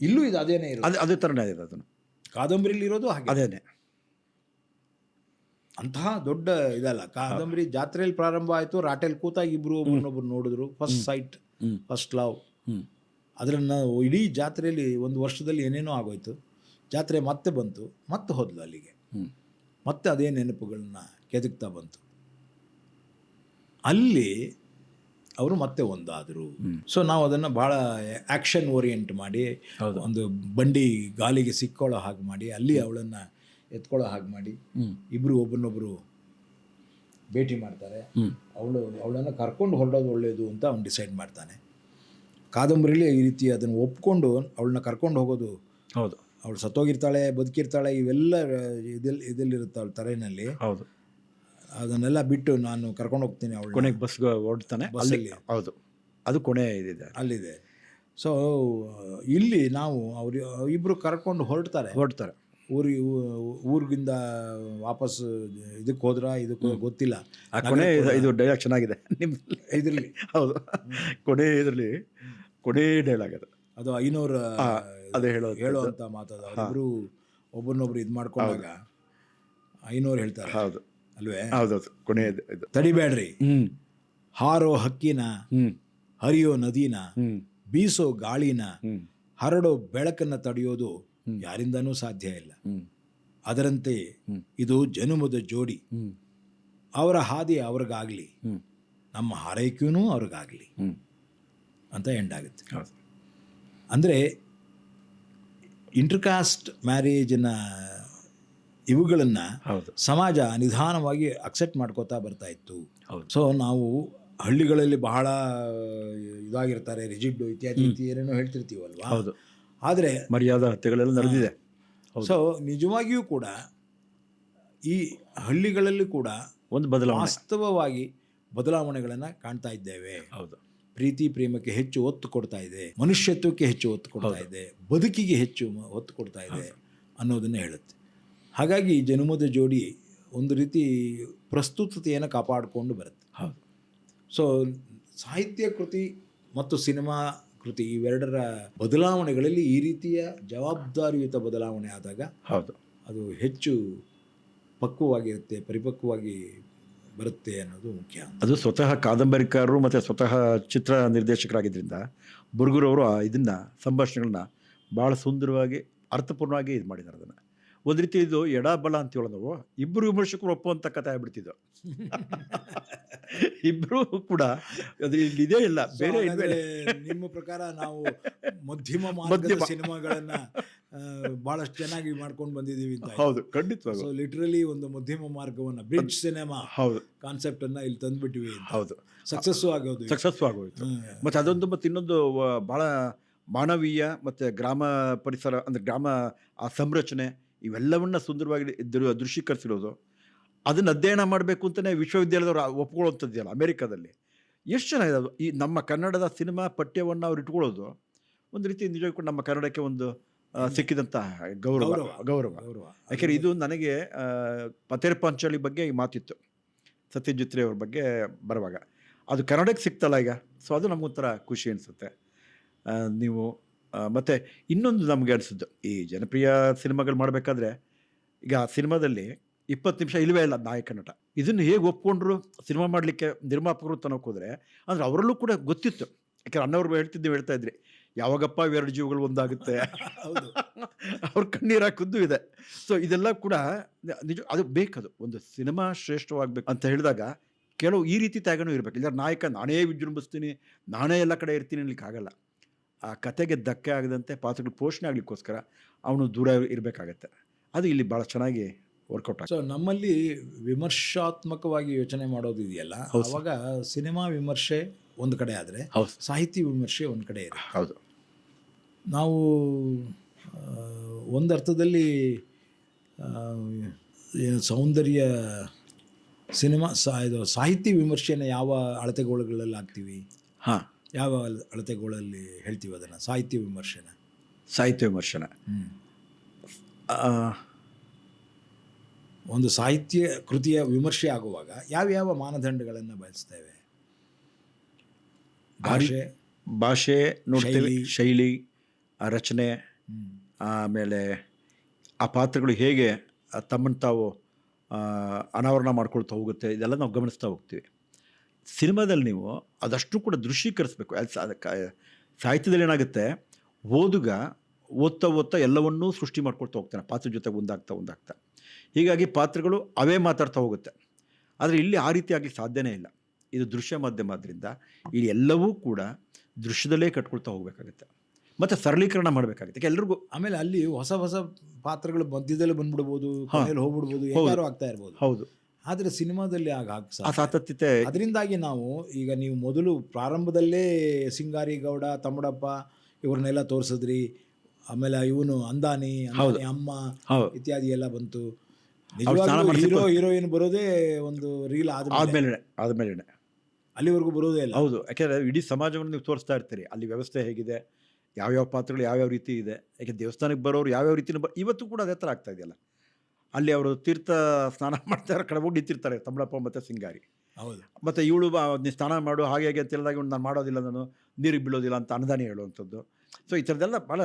ಇಲ್ಲೂ ಇದು ಅದೇನೇ ಇರೋದು? ಅದೇ ಅದೇ ಥರನೇ ಇದೆ ಅದನ್ನು. ಕಾದಂಬರಿಲಿ ಇರೋದು ಹಾಗೆ? ಅದೇನೆ. ಅಂತಹ ದೊಡ್ಡ ಇದಲ್ಲ ಕಾದಂಬರಿ ಜಾತ್ರೆಯಲ್ಲಿ ಪ್ರಾರಂಭ ಆಯಿತು ರಾಟೆಲ್ ಕೂತಾಗಿ ಇಬ್ರು ಒಬ್ಬರನ್ನೊಬ್ರು ನೋಡಿದ್ರು first site. First love hmm. ಅದನ್ನು ಇಡೀ ಜಾತ್ರೆಯಲ್ಲಿ ಒಂದು ವರ್ಷದಲ್ಲಿ ಏನೇನೋ ಆಗೋಯ್ತು. ಜಾತ್ರೆ ಮತ್ತೆ ಬಂತು ಮತ್ತೆ ಹೋದ್ಲು ಅಲ್ಲಿಗೆ. ಮತ್ತೆ ಅದೇ ನೆನಪುಗಳನ್ನ ಕೆದಕ್ತಾ ಬಂತು ಅಲ್ಲಿ ಅವರು ಮತ್ತೆ ಒಂದಾದರು. ಸೊ ನಾವು ಅದನ್ನು ಭಾಳ ಆ್ಯಕ್ಷನ್ ಓರಿಯೆಂಟ್ ಮಾಡಿ. ಒಂದು ಬಂಡಿ ಗಾಲಿಗೆ ಸಿಕ್ಕೊಳ್ಳೋ ಹಾಗೆ ಮಾಡಿ ಅಲ್ಲಿ ಅವಳನ್ನು ಎತ್ಕೊಳ್ಳೋ ಹಾಗೆ ಮಾಡಿ. ಇಬ್ಬರು ಒಬ್ಬರನ್ನೊಬ್ಬರು ಭೇಟಿ ಮಾಡ್ತಾರೆ. ಅವಳು ಅವಳನ್ನು ಕರ್ಕೊಂಡು ಹೊರಡೋದು ಒಳ್ಳೆಯದು ಅಂತ ಅವ್ನು ಡಿಸೈಡ್ ಮಾಡ್ತಾನೆ ಕಾದಂಬರಿಲಿ ಈ ರೀತಿ ಅದನ್ನು ಒಪ್ಕೊಂಡು ಅವಳನ್ನ ಕರ್ಕೊಂಡು ಹೋಗೋದು ಹೌದು ಅವಳು ಸತ್ತೋಗಿರ್ತಾಳೆ ಬದುಕಿರ್ತಾಳೆ ಇವೆಲ್ಲ ಇದೆಲ್ಲ ಇದೆಲ್ಲಿರುತ್ತೆ ಅವಳ ತಲೆಯಲ್ಲಿ ಹೌದು. ಅದನ್ನೆಲ್ಲ ಬಿಟ್ಟು ನಾನು ಕರ್ಕೊಂಡು ಹೋಗ್ತೀನಿ ಅವಳು ಕೊನೆಗೆ ಬಸ್ ಓಡ್ತಾನೆ ಅಲ್ಲಿ ಬಸ್ಸಲ್ಲಿ. ಹೌದು. ಅದು ಕೊನೆ ಇದಿದೆ. ಅಲ್ಲಿದೆ. ಸೊ ಇಲ್ಲಿ ನಾವು ಅವ್ರು ಇಬ್ಬರು ಕರ್ಕೊಂಡು ಹೊರಡ್ತಾರೆ. ಹೊರಡ್ತಾರೆ. ಊರಿ ಊರಿಗಿಂದ ವಾಪಸ್ ಇದಕ್ಕೆ ಹೋದ್ರ ಇದಕ್ಕೆ ಗೊತ್ತಿಲ್ಲ. ಕೊನೆ ಇದು- ಇದು ಡೈಲಾಗ್ ಚೆನ್ನಾಗಿದೆ. ನಿಮ್ಮ ಇದರಲ್ಲಿ. ಹೌದು. ಕೊನೆ ಇದರಲ್ಲಿ ಕೊನೆ ಡೈಲಾಗ್ ಅದು. ಅದು ಐನೂರ ಹೇಳುವಂತ ಅದೇ ಹೇಳೋ ಹೇಳುವಂಥ ಮಾತದ. ಅವರಿಬ್ಬರು ಒಬ್ಬರನ್ನೊಬ್ರು ಇದು ಮಾಡ್ಕೊಂಡಾಗ ಐನೂರು ಹೇಳ್ತಾರೆ. ಹೌದು. ಅಲ್ವೇ? ಹೌದೌದು. ಕೊನೆ ತಡಿಬೇಡ್ರಿ. ಹ್ಮ್. ಹಾರೋ ಹಕ್ಕಿನ ಹ್ಮ್. ಹರಿಯೋ ನದಿನ ಹ್ಮ್. ಬೀಸೋ ಗಾಳಿನ ಹ್ಮ್. ಹರಡೋ ಬೆಳಕನ್ನ ತಡೆಯೋದು ಯಾರಿಂದನೂ ಸಾಧ್ಯ ಇಲ್ಲ. ಅದರಂತೆ ಇದು ಜನುಮದ ಜೋಡಿ. ಅವರ ಹಾದಿ ಅವ್ರಿಗಾಗ್ಲಿ. ನಮ್ಮ ಹಾರೈಕೆಯೂ ಅವ್ರಿಗಾಗ್ಲಿ. ಅಂತ ಎಂಡ್ ಆಗುತ್ತೆ. ಹೌದು. ಅಂದರೆ ಇಂಟರ್ಕಾಸ್ಟ್ ಮ್ಯಾರೇಜಿನ ಇವುಗಳನ್ನು ಸಮಾಜ ನಿಧಾನವಾಗಿ ಅಕ್ಸೆಪ್ಟ್ ಮಾಡ್ಕೋತಾ ಬರ್ತಾ ಇತ್ತು. ಹೌದು. ಸೊ ನಾವು ಹಳ್ಳಿಗಳಲ್ಲಿ ಬಹಳ ಇದಾಗಿರ್ತಾರೆ ರಿಜಿಡ್ ಇತ್ಯಾದಿ ಏನೋ ಏನೇನೋ ಹೇಳ್ತಿರ್ತೀವಲ್ವಾ? ಹೌದು. ಆದರೆ ಮರ್ಯಾದ ಹತ್ಯೆಗಳೆಲ್ಲ ನಡೆದಿದೆ. ಹೌದು. ಸೊ ನಿಜವಾಗಿಯೂ ಕೂಡ ಈ ಹಳ್ಳಿಗಳಲ್ಲಿ ಕೂಡ ಒಂದು ಬದಲಾವಣೆ. ವಾಸ್ತವವಾಗಿ ಬದಲಾವಣೆಗಳನ್ನು ಕಾಣ್ತಾ ಇದ್ದೇವೆ. ಹೌದು. ಪ್ರೀತಿ ಪ್ರೇಮಕ್ಕೆ ಹೆಚ್ಚು ಒತ್ತು ಕೊಡ್ತಾ ಇದೆ ಮನುಷ್ಯತ್ವಕ್ಕೆ ಹೆಚ್ಚು ಒತ್ತು ಕೊಡ್ತಾ ಇದೆ ಬದುಕಿಗೆ ಹೆಚ್ಚು ಒತ್ತು ಕೊಡ್ತಾ ಇದೆ ಅನ್ನೋದನ್ನು ಹೇಳುತ್ತೆ. ಹಾಗಾಗಿ ಜನುಮದ ಜೋಡಿ ಒಂದು ರೀತಿ ಪ್ರಸ್ತುತತೆಯನ್ನು ಕಾಪಾಡಿಕೊಂಡು ಬರುತ್ತೆ. ಹೌದು. ಸೊ ಸಾಹಿತ್ಯ ಕೃತಿ ಮತ್ತು ಸಿನಿಮಾ ಕೃತಿ ಇವೆರಡರ ಬದಲಾವಣೆಗಳಲ್ಲಿ ಈ ರೀತಿಯ ಜವಾಬ್ದಾರಿಯುತ ಬದಲಾವಣೆ ಆದಾಗ ಹೌದು. ಅದು ಹೆಚ್ಚು ಪಕ್ವವಾಗಿರುತ್ತೆ ಪರಿಪಕ್ವವಾಗಿ ಬರುತ್ತೆ ಅನ್ನೋದು ಮುಖ್ಯ. ಅದು ಸ್ವತಃ ಕಾದಂಬರಿಕಾರರು ಮತ್ತು ಸ್ವತಃ ಚಿತ್ರ ನಿರ್ದೇಶಕರಾಗಿದ್ದರಿಂದ ಬುರ್ಗುರವರು ಇದನ್ನು ಸಂಭಾಷಣೆಗಳನ್ನ ಭಾಳ ಸುಂದರವಾಗಿ ಅರ್ಥಪೂರ್ಣವಾಗಿ ಇದು ಮಾಡಿದ್ದಾರೆ ಅದನ್ನು. ಒಂದು ರೀತಿ ಇದು ಎಡ ಬಲ ಅಂತ ಹೇಳೋದು ನಾವು ಇಬ್ಬರು ವಿಮರ್ಶಕರು ಒಪ್ಪುವಂಥ ಕಥೆ ಆಗ್ಬಿಡ್ತಿದ್ದು. ಇಬ್ಬರು ಕೂಡ. ಅದು ಇಲ್ಲಿ ಇದೇ ಇಲ್ಲ. ಬೇರೆ ಹಾಗಾದ್ರೆ ನಿಮ್ಮ ಪ್ರಕಾರ ನಾವು ಮಧ್ಯಮ ಮಾರ್ಗದ ಮಧ್ಯಮ. ಸಿನಿಮಾಗಳನ್ನ ಆ, ಬಹಳಷ್ಟು ಚೆನ್ನಾಗಿ ಮಾಡ್ಕೊಂಡು ಬಂದಿದ್ದೀವಿ ಅಂತ ಹೌದು ಖಂಡಿತವಾಗ ಸೊ ಲಿಟ್ರಲಿ ಒಂದು ಮಧ್ಯಮ ಮಾರ್ಗವನ್ನ ಬ್ರಿಡ್ಜ್ ಸಿನಿಮಾ ಹೌದು. ಕಾನ್ಸೆಪ್ಟ್ ಅನ್ನ ಇಲ್ಲಿ ತಂದ್ಬಿಟ್ಟಿವಿ ಹೌದು. ಸಕ್ಸಸ್ ಆಗೋದು ಸಕ್ಸಸ್ ಆಗೋಯ್ತು. ಮತ್ತೆ ಅದೊಂದು ಮತ್ತು ಇನ್ನೊಂದು ಬಹಳ ಭಾಳ ಮಾನವೀಯ ಮತ್ತೆ ಗ್ರಾಮ ಪರಿಸರ ಅಂದ್ರೆ ಗ್ರಾಮ ಆ ಸಂರಚನೆ ಇವೆಲ್ಲವನ್ನ ಸುಂದರವಾಗಿ ದೃ- ದೃಶ್ಯೀಕರಿಸಿರೋದು. ಅದನ್ನು ಅಧ್ಯಯನ ಮಾಡಬೇಕು ಅಂತಲೇ ವಿಶ್ವವಿದ್ಯಾಲಯದವರು ಒಪ್ಕೊಳ್ಳುವಂಥದ್ದಿಲ್ಲ ಅಮೇರಿಕಾದಲ್ಲಿ. ಎಷ್ಟು ಚೆನ್ನಾಗಿದೆ ಅದು ಈ ನಮ್ಮ ಕನ್ನಡದ ಸಿನಿಮಾ ಪಠ್ಯವನ್ನು ಅವ್ರು ಇಟ್ಕೊಳ್ಳೋದು ಒಂದು ರೀತಿ ನಿಜಕ್ಕೂ ನಮ್ಮ ಕನ್ನಡಕ್ಕೆ ಒಂದು ಸಿಕ್ಕಿದಂತಹ ಸಿಕ್ಕಿದಂಥ ಗೌರವ ಗೌರವ. ಯಾಕೆಂದರೆ ಇದು ನನಗೆ ಪತೇರ್ ಪಾಂಚಾಳಿ ಬಗ್ಗೆ ಈ ಮಾತಿತ್ತು. ಸತ್ಯಜಿತ್ ರೇ ಅವ್ರ ಬಗ್ಗೆ ಬರುವಾಗ. ಅದು ಕನ್ನಡಕ್ಕೆ ಸಿಕ್ತಲ್ಲ ಈಗ? ಸೊ ಅದು ನಮಗೊಂಥರ ಖುಷಿ ಅನಿಸುತ್ತೆ. ನೀವು ಮತ್ತು ಮತ್ತೆ ಇನ್ನೊಂದು ನಮಗೆ ಅನಿಸಿದ್ದು ಈ ಜನಪ್ರಿಯ ಸಿನಿಮಾಗಳು ಮಾಡಬೇಕಾದ್ರೆ ಈಗ ಆ ಸಿನಿಮಾದಲ್ಲಿ ಇಪ್ಪತ್ತು ನಿಮಿಷ ಇಲ್ಲವೇ ಇಲ್ಲ ನಾಯಕ ನಟ. ಇದನ್ನು ಹೇಗೆ ಒಪ್ಕೊಂಡ್ರು? ಸಿನಿಮಾ ಮಾಡಲಿಕ್ಕೆ ನಿರ್ಮಾಪಕರು ತನಕ ಹೋದರೆ ಅಂದರೆ ಅವರಲ್ಲೂ ಕೂಡ ಗೊತ್ತಿತ್ತು. ಯಾಕೆಂದ್ರೆ ಅಣ್ಣವ್ರು ಹೇಳ್ತಿದ್ದು ಹೇಳ್ತಾ ಇದ್ರಿ ಯಾವಾಗಪ್ಪ ಎರಡು ಜೀವಗಳು ಒಂದಾಗುತ್ತೆ? ಅವ್ರ ಕಣ್ಣೀರು ಹಾಕಿದ್ದು ಇದೆ. ಸೊ ಇದೆಲ್ಲ ಕೂಡ ನಿಜ ಅದು ಬೇಕದು. ಒಂದು ಸಿನಿಮಾ ಶ್ರೇಷ್ಠವಾಗಬೇಕು ಅಂತ ಹೇಳಿದಾಗ ಕೆಲವು ಈ ರೀತಿ ತ್ಯಾಗನೂ ಇರಬೇಕು. ಇಲ್ಲ ನಾಯಕ ನಾನೇ ವಿಜೃಂಭಿಸ್ತೀನಿ ನಾನೇ ಎಲ್ಲ ಕಡೆ ಇರ್ತೀನಿ ಅನ್ಲಿಕ್ಕೆ ಆಗಲ್ಲ. ಆ ಕತೆಗೆ ಧಕ್ಕೆ ಆಗದಂತೆ ಪಾತ್ರಗಳು ಪೋಷಣೆ ಆಗಲಿಕ್ಕೋಸ್ಕರ ಅವನು ದೂರ ಇರಬೇಕಾಗತ್ತೆ. ಅದು ಇಲ್ಲಿ ಭಾಳ ಚೆನ್ನಾಗಿ ವರ್ಕೌಟ್ ಸೊ ನಮ್ಮಲ್ಲಿ ವಿಮರ್ಶಾತ್ಮಕವಾಗಿ ಯೋಚನೆ ಮಾಡೋದು ಇದೆಯಲ್ಲ ಅವಾಗ ಸಿನಿಮಾ ವಿಮರ್ಶೆ ಒಂದು ಕಡೆ ಆದರೆ ಸಾಹಿತ್ಯ ವಿಮರ್ಶೆ ಒಂದು ಕಡೆ ಇದೆ ಹೌದು. ನಾವು ಒಂದು ಅರ್ಥದಲ್ಲಿ ಏನು ಸೌಂದರ್ಯ ಸಿನಿಮಾ ಸಾ ಇದು ಸಾಹಿತ್ಯ ವಿಮರ್ಶೆನ ಯಾವ ಅಳತೆಗೋಳುಗಳಲ್ಲಿ ಹಾಕ್ತೀವಿ? ಹಾಂ. ಯಾವ ಅಳ- ಅಳತೆಗೋಳಲ್ಲಿ ಹೇಳ್ತೀವಿ ಅದನ್ನು ಸಾಹಿತ್ಯ ವಿಮರ್ಶೆನ? ಸಾಹಿತ್ಯ ವಿಮರ್ಶನ. ಒಂದು ಸಾಹಿತ್ಯ ಕೃತಿಯ ವಿಮರ್ಶೆ ಆಗುವಾಗ ಯಾವ್ಯಾವ ಮಾನದಂಡಗಳನ್ನು ಬಯಸ್ತೇವೆ ಭಾಷೆ ಭಾಷೆ ನೋಡ್ತೀವಿ ಶೈಲಿ. ಆ ರಚನೆ ಆಮೇಲೆ ಆ ಪಾತ್ರಗಳು ಹೇಗೆ ತಮ್ಮನ್ನು ತಾವು ಅನಾವರಣ ಮಾಡ್ಕೊಳ್ತಾ ಹೋಗುತ್ತೆ ಇದೆಲ್ಲ ನಾವು ಗಮನಿಸ್ತಾ ಹೋಗ್ತೀವಿ. ಸಿನಿಮಾದಲ್ಲಿ ನೀವು ಅದಷ್ಟು ಕೂಡ ದೃಶ್ಯೀಕರಿಸಬೇಕು. ಸಾಹಿತ್ಯದಲ್ಲಿ ಏನಾಗುತ್ತೆ ಓದುಗ ಓದ್ತಾ ಓದ್ತಾ ಎಲ್ಲವನ್ನೂ ಸೃಷ್ಟಿ ಮಾಡ್ಕೊಳ್ತಾ ಹೋಗ್ತಾನೆ ಪಾತ್ರ ಜೊತೆಗೆ ಒಂದಾಗ್ತಾ ಒಂದಾಗ್ತಾ. ಹೀಗಾಗಿ ಪಾತ್ರಗಳು ಅವೇ ಮಾತಾಡ್ತಾ ಹೋಗುತ್ತೆ. ಆದರೆ ಇಲ್ಲಿ ಆ ರೀತಿ ಆಗಲಿಕ್ಕೆ ಸಾಧ್ಯನೇ ಇಲ್ಲ. ಇದು ದೃಶ್ಯ ಮಾಧ್ಯಮ ಆದ್ದರಿಂದ ಇಲ್ಲಿ ಎಲ್ಲವೂ ಕೂಡ ದೃಶ್ಯದಲ್ಲೇ ಕಟ್ಕೊಳ್ತಾ ಹೋಗಬೇಕಾಗುತ್ತೆ. ಮತ್ತು ಸರಳೀಕರಣ ಮಾಡಬೇಕಾಗುತ್ತೆ. ಎಲ್ರಿಗೂ ಆಮೇಲೆ ಅಲ್ಲಿ ಹೊಸ ಹೊಸ ಪಾತ್ರಗಳು ಮಧ್ಯದಲ್ಲಿ ಬಂದ್ಬಿಡ್ಬೋದು ಹೋಗ್ಬಿಡ್ಬೋದು ಎಲ್ಲರೂ ಆಗ್ತಾ ಇರ್ಬೋದು. ಹೌದು. ಆದರೆ ಸಿನಿಮಾದಲ್ಲಿ ಆಗ ಆ. ಸಾತತ್ಯತೆ ಅದರಿಂದಾಗಿ ನಾವು ಈಗ ನೀವು ಮೊದಲು ಪ್ರಾರಂಭದಲ್ಲೇ ಸಿಂಗಾರಿ ಗೌಡ ತಮ್ಮಡಪ್ಪ ಇವ್ರನ್ನೆಲ್ಲ ತೋರಿಸಿದ್ರಿ. ಆಮೇಲೆ ಇವನು ಅಂದಾನಿ. ಅಮ್ಮ ಇತ್ಯಾದಿ ಎಲ್ಲ ಬಂತು. ಹೀರೋ ಹೀರೋಯಿನ್ ಬರೋದೇ ಒಂದು ರೀಲ್ ಆದ್ಮೇಲೆ. ಆದ್ಮೇಲೆ ಅಲ್ಲಿವರೆಗೂ ಬರೋದೇ ಇಲ್ಲ. ಹೌದು ಯಾಕೆಂದರೆ ಇಡೀ ಸಮಾಜವನ್ನು ನೀವು ತೋರಿಸ್ತಾ ಇರ್ತೀರಿ. ಅಲ್ಲಿ ವ್ಯವಸ್ಥೆ ಹೇಗಿದೆ ಯಾವ್ಯಾವ ಪಾತ್ರಗಳು ಯಾವ್ಯಾವ ರೀತಿ ಇದೆ. ಯಾಕೆ ದೇವಸ್ಥಾನಕ್ಕೆ ಬರೋರು ಯಾವ್ಯಾವ ರೀತಿ ಬ ಇವತ್ತು ಕೂಡ ಅದೇ ಥರ ಆಗ್ತಾ ಇದೆಯಲ್ಲ. ಅಲ್ಲಿ ಅವರು ತೀರ್ಥ ಸ್ನಾನ ಮಾಡ್ತಾರೆ ಕಡೆ ಹೋಗಿ ನಿಂತಿರ್ತಾರೆ ತಮ್ಮಳಪ್ಪ ಮತ್ತು ಸಿಂಗಾರಿ. ಹೌದು. ಮತ್ತು ಇವಳು ನೀ ಸ್ನಾನ ಮಾಡು ಹಾಗೆ ಹೇಗೆ ಅಂತ ಹೇಳಿದಾಗ ನಾನು ಮಾಡೋದಿಲ್ಲ ನಾನು ನೀರಿಗೆ ಬೀಳೋದಿಲ್ಲ ಅಂತ ಅನುದಾನ ಹೇಳುವಂಥದ್ದು. ಸೊ ಈ ಥರದ್ದೆಲ್ಲ ಭಾಳ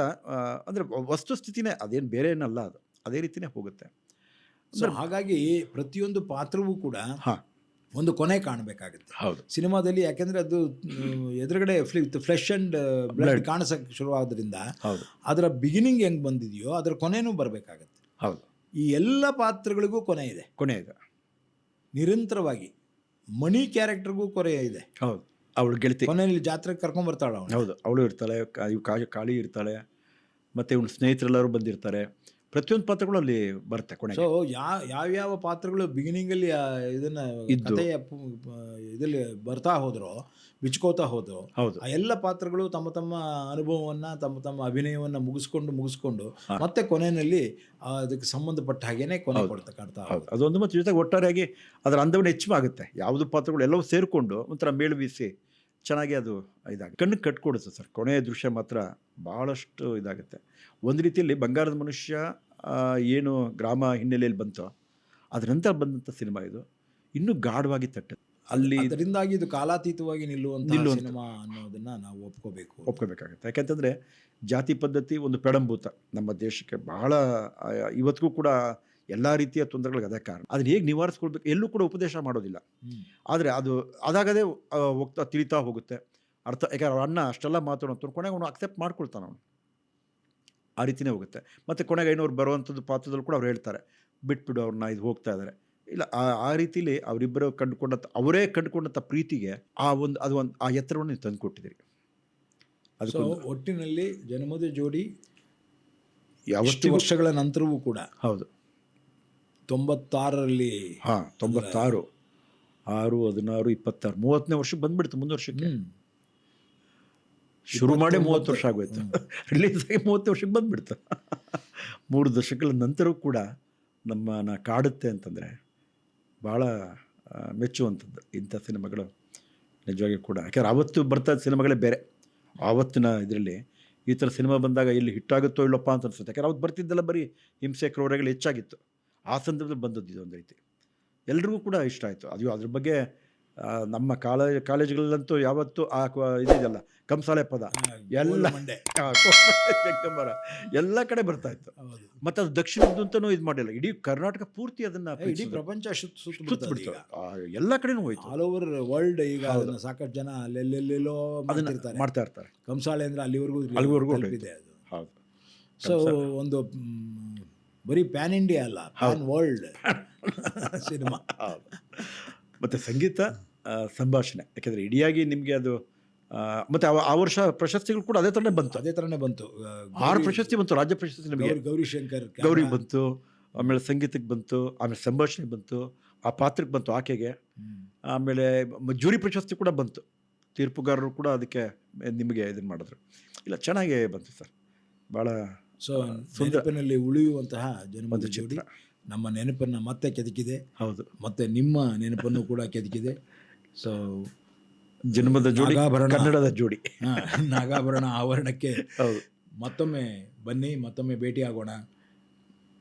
ಅಂದರೆ ವಸ್ತುಸ್ಥಿತಿನೇ ಅದೇನು ಬೇರೆ ಏನಲ್ಲ ಅದು. ಅದೇ ರೀತಿನೇ ಹೋಗುತ್ತೆ. ಸೊ ಹಾಗಾಗಿ ಪ್ರತಿಯೊಂದು ಪಾತ್ರವೂ ಕೂಡ ಹಾಂ. ಒಂದು ಕೊನೆ ಕಾಣಬೇಕಾಗುತ್ತೆ. ಹೌದು. ಸಿನಿಮಾದಲ್ಲಿ ಯಾಕೆಂದ್ರೆ ಅದು ಎದುರುಗಡೆ ಫ್ಲೆಶ್ ಅಂಡ್ ಬ್ಲಡ್ ಕಾಣಿಸಕ್ಕೆ ಶುರುವಾದ್ರಿಂದ ಹೌದು. ಅದರ ಬಿಗಿನಿಂಗ್ ಹೆಂಗ್ ಬಂದಿದೆಯೋ ಅದರ ಕೊನೆನೂ ಬರಬೇಕಾಗತ್ತೆ. ಹೌದು. ಈ ಎಲ್ಲ ಪಾತ್ರಗಳಿಗೂ ಕೊನೆ ಇದೆ. ಕೊನೆ ಇದೆ. ನಿರಂತರವಾಗಿ ಮಣಿ ಕ್ಯಾರೆಕ್ಟರ್ಗೂ ಕೊನೆ ಇದೆ. ಹೌದು. ಅವಳು ಗೆಳತಿ. ಕೊನೆಯಲ್ಲಿ ಜಾತ್ರೆಗೆ ಕರ್ಕೊಂಡ್ ಬರ್ತಾಳ ಅವಳು. ಹೌದು. ಅವಳು ಇರ್ತಾಳೆ ಕಾಳಿ ಇರ್ತಾಳೆ ಮತ್ತು ಇವನು ಸ್ನೇಹಿತರೆಲ್ಲರೂ ಬಂದಿರ್ತಾರೆ. ಪ್ರತಿಯೊಂದು ಪಾತ್ರಗಳು ಅಲ್ಲಿ ಬರುತ್ತೆ ಕೊನೆ ಸೊ ಯಾವ ಯಾವ್ಯಾವ ಪಾತ್ರಗಳು ಬಿಗಿನಿಂಗ್ ಅಲ್ಲಿ ಆ ಇದನ್ನ ಇದ್ದು. ಕಥೆಯ ಪು- ಪ- ಇದಲ್ಲಿ ಬರ್ತಾ ಹೋದ್ರೋ ಬಿಚ್ಕೋತಾ ಹೋದ್ರು ಹೌದು. ಆ ಎಲ್ಲ ಪಾತ್ರಗಳು ತಮ್ಮ ತಮ್ಮ ಅನುಭವವನ್ನ ತಮ್ಮ ತಮ್ಮ ಅಭಿನಯವನ್ನ ಮುಗಿಸ್ಕೊಂಡು ಮುಗಿಸ್ಕೊಂಡು ಮತ್ತೆ ಕೊನೆಯಲ್ಲಿ ಆ ಅದಕ್ಕೆ ಸಂಬಂಧಪಟ್ಟ ಹಾಗೇನೆ ಕೊನೆ. ಕೊಡ್ತಾ ಕಾಣ್ತಾ ಹೌದು. ಅದೊಂದು ಮತ್ತು ಜೊತೆಗೆ ಒಟ್ಟಾರೆಯಾಗಿ ಅದರ ಅಂದವನ್ನು ಹೆಚ್ಚು ಆಗುತ್ತೆ. ಯಾವುದು ಪಾತ್ರಗಳು ಎಲ್ಲವೂ ಸೇರಿಕೊಂಡು ಒಂಥರ ಮೇಳು ಬೀಸಿ ಚೆನ್ನಾಗಿ ಅದು ಇದಾಗ ಕಣ್ಣು ಕಟ್ಕೊಡುತ್ತೆ ಸರ್. ಕೊನೆಯ ದೃಶ್ಯ ಮಾತ್ರ ಭಾಳಷ್ಟು ಇದಾಗುತ್ತೆ. ಒಂದು ರೀತಿಯಲ್ಲಿ ಬಂಗಾರದ ಮನುಷ್ಯ ಏನು ಗ್ರಾಮ ಹಿನ್ನೆಲೆಯಲ್ಲಿ ಬಂತೋ ಅದರ ನಂತರ ಬಂದಂಥ ಸಿನಿಮಾ ಇದು. ಇನ್ನೂ ಗಾಢವಾಗಿ ತಟ್ಟೆ ಅಲ್ಲಿ ಇದರಿಂದಾಗಿ ಇದು ಕಾಲಾತೀತವಾಗಿ ನಿಲ್ಲುವಂತ ನಿಲ್ಲುವಂಥ- ಸಿನಿಮಾ ಅನ್ನೋದನ್ನ ನಾವು ಒಪ್ಕೋಬೇಕು. ಒಪ್ಕೋಬೇಕಾಗುತ್ತೆ. ಯಾಕೆಂತಂದರೆ ಜಾತಿ ಪದ್ಧತಿ ಒಂದು ಪೆಡಂಭೂತ ನಮ್ಮ ದೇಶಕ್ಕೆ ಬಹಳ ಇವತ್ತಿಗೂ ಕೂಡ ಎಲ್ಲ ರೀತಿಯ ತೊಂದರೆಗಳಿಗೆ ಅದೇ ಕಾರಣ. ಅದನ್ನ ಹೇಗೆ ನಿವಾರಿಸ್ಕೊಳ್ಬೇಕು? ಎಲ್ಲೂ ಕೂಡ ಉಪದೇಶ ಮಾಡೋದಿಲ್ಲ. ಆದರೆ ಅದು ಅದಾಗದೇ ಹೋಗ್ತಾ ತಿಳಿತಾ ಹೋಗುತ್ತೆ. ಅರ್ಥ ಯಾಕಂದ್ರೆ ಅವ್ರ ಅಣ್ಣ ಅಷ್ಟೆಲ್ಲ ಮಾತಾಡೋಂಥ ಕೊನೆಗೆ ಅವನು ಅಕ್ಸೆಪ್ಟ್ ಮಾಡ್ಕೊಳ್ತಾನೆ ಅವನು. ಆ ರೀತಿನೇ ಹೋಗುತ್ತೆ. ಮತ್ತು ಕೊನೆಗೆ ಐನೂರು ಬರುವಂಥದ್ದು ಪಾತ್ರದಲ್ಲಿ ಕೂಡ ಅವ್ರು ಹೇಳ್ತಾರೆ ಬಿಟ್ಬಿಡು ಅವ್ರನ್ನ ಇದು ಹೋಗ್ತಾ ಇದ್ದಾರೆ ಇಲ್ಲ ಆ ಆ ರೀತಿಲಿ ಅವರಿಬ್ಬರು ಕಂಡುಕೊಂಡಂಥ ಅವರೇ ಕಂಡುಕೊಂಡಂಥ ಪ್ರೀತಿಗೆ ಆ ಒಂದು ಅದು ಒಂದು ಆ ಎತ್ತರವನ್ನು ನೀವು ತಂದು ಕೊಟ್ಟಿದ್ದೀರಿ. ಸೊ ಒಟ್ಟಿನಲ್ಲಿ ಜನ್ಮದ ಜೋಡಿ ಯಾವಷ್ಟು ವರ್ಷಗಳ ನಂತರವೂ ಕೂಡ ಹೌದು. ತೊಂಬತ್ತಾರರಲ್ಲಿ ಹಾಂ ತೊಂಬತ್ತಾರು. ಆರು ಹದಿನಾರು ಇಪ್ಪತ್ತಾರು. ಮೂವತ್ತನೇ ವರ್ಷಕ್ಕೆ ಬಂದ್ಬಿಡ್ತು ಮುಂದೆ ವರ್ಷಕ್ಕೆ. ಶುರು ಮಾಡಿ. ಮೂವತ್ತು ವರ್ಷ ಆಗೋಯ್ತು. ರಿಲೀಸ್ ಆಗಿ ಮೂವತ್ತು ವರ್ಷಕ್ಕೆ ಬಂದ್ಬಿಡ್ತು. ಮೂರು ದಶಕಗಳ ನಂತರವೂ ಕೂಡ ನಮ್ಮನ್ನ ಕಾಡುತ್ತೆ ಅಂತಂದರೆ ಭಾಳ ಮೆಚ್ಚುವಂಥದ್ದು ಇಂಥ ಸಿನಿಮಾಗಳು. ನಿಜವಾಗಿ ಕೂಡ. ಯಾಕಂದ್ರೆ ಆವತ್ತು ಬರ್ತಾ ಇದ್ದ ಸಿನಿಮಾಗಳೇ ಬೇರೆ. ಆವತ್ತಿನ ಇದರಲ್ಲಿ ಈ ಥರ ಸಿನಿಮಾ ಬಂದಾಗ ಇಲ್ಲಿ ಹಿಟ್ಟಾಗುತ್ತೋ ಇಲ್ಲಪ್ಪ ಅಂತ ಅನ್ಸುತ್ತೆ. ಯಾಕಂದ್ರೆ ಅವತ್ತು ಬರ್ತಿದ್ದೆಲ್ಲ ಬರೀ ಹಿಂಸೆ ಕ್ರೌರಗಳು ಹೆಚ್ಚಾಗಿತ್ತು. ಆ ಸಂದರ್ಭದಲ್ಲಿ ಬಂದದ್ದು ಇದೊಂದು ರೀತಿ ಎಲ್ರಿಗೂ ಕೂಡ ಇಷ್ಟ ಆಯಿತು. ಅದು ಅದ್ರ ಬಗ್ಗೆ ನಮ್ಮ ಕಾಲೇಜ್ ಕಾಲೇಜ್ಗಳಲ್ಲಂತೂ ಯಾವತ್ತೂ ಆ ಇದಿದೆಯಲ್ಲ ಕಂಸಾಳೆ ಪದ. ಎಲ್ಲ ಆ, ಎಲ್ಲ ಕಡೆ ಬರ್ತಾ ಇತ್ತು. ಮತ್ತೆ ಅದು ದಕ್ಷಿಣದ್ದು ಅಂತಲೂ ಇದು ಮಾಡಿಲ್ಲ. ಇಡೀ ಕರ್ನಾಟಕ ಪೂರ್ತಿ ಅದನ್ನ ಇಡೀ ಪ್ರಪಂಚ ಸುತ್ತ ಸುತ್ತ ಸುತ್ತ ಬಿಡ್ತು. ಎಲ್ಲ ಕಡೆನೂ ಹೋಯ್ತು. ಆಲ್ ಓವರ್ ವರ್ಲ್ಡ್ ಈಗ ಅದನ್ನ ಸಾಕಷ್ಟು ಜನ ಅಲ್ಲೆಲ್ಲೆಲ್ಲೋ ಅದನ್ನ ಮಾಡ್ತಾ ಇರ್ತಾರೆ. ಕಂಸಾಳೆ ಅಂದ್ರೆ ಅಲ್ಲಿವರೆಗೂ ಅಲ್ಲಿವರೆಗೂ ಇದೆ ಅದು. ಹೌದು. ಸೊ ಒಂದು ಬರೀ ಪ್ಯಾನ್ ಇಂಡಿಯಾ ಅಲ್ಲ ಪ್ಯಾನ್ ವರ್ಲ್ಡ್ ಸಿನಿಮಾ. ಮತ್ತು ಸಂಗೀತ ಸಂಭಾಷಣೆ. ಯಾಕೆಂದರೆ ಇಡಿಯಾಗಿ ನಿಮಗೆ ಅದು ಮತ್ತು ಆ- ವರ್ಷ ಪ್ರಶಸ್ತಿಗಳು ಕೂಡ ಅದೇ ಥರನೇ ಬಂತು. ಅದೇ ತರನೇ ಬಂತು. ಆರು ಪ್ರಶಸ್ತಿ ಬಂತು ರಾಜ್ಯ ಪ್ರಶಸ್ತಿ ನಿಮಗೆ. ಗೌರಿ ಗೌರಿ ಶಂಕರ್ ಗೌರಿ ಬಂತು ಆಮೇಲೆ ಸಂಗೀತಕ್ಕೆ ಬಂತು ಆಮೇಲೆ ಸಂಭಾಷಣೆ ಬಂತು ಆ ಪಾತ್ರಕ್ಕೆ ಬಂತು ಆಕೆಗೆ. ಆಮೇಲೆ ಜೂರಿ ಪ್ರಶಸ್ತಿ ಕೂಡ ಬಂತು. ತೀರ್ಪುಗಾರರು ಕೂಡ ಅದಕ್ಕೆ ನಿಮಗೆ ಇದನ್ನು ಮಾಡಿದ್ರು. ಇಲ್ಲ ಚೆನ್ನಾಗೇ ಬಂತು ಸರ್. ಭಾಳ ಸೊ. ನೆನಪಿನಲ್ಲಿ ಉಳಿಯುವಂತಹ ಜನ್ಮದ ಜೋಡಿ. ನಮ್ಮ ನೆನಪನ್ನು ಮತ್ತೆ ಕೆದಕಿದೆ. ಹೌದು. ಮತ್ತೆ ನಿಮ್ಮ ನೆನಪನ್ನು ಕೂಡ ಕೆದಕಿದೆ. ಸೊ ಜನ್ಮದ ಜೋಡಿ ನಾಗಾಭರಣ. ಕನ್ನಡದ ಜೋಡಿ. ನಾಗಾಭರಣ ಆವರಣಕ್ಕೆ ಮತ್ತೊಮ್ಮೆ ಬನ್ನಿ ಮತ್ತೊಮ್ಮೆ ಭೇಟಿಯಾಗೋಣ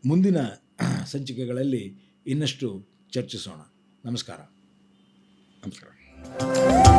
ಮುಂದಿನ ಸಂಚಿಕೆಗಳಲ್ಲಿ ಇನ್ನಷ್ಟು ಚರ್ಚಿಸೋಣ. ನಮಸ್ಕಾರ. ನಮಸ್ಕಾರ.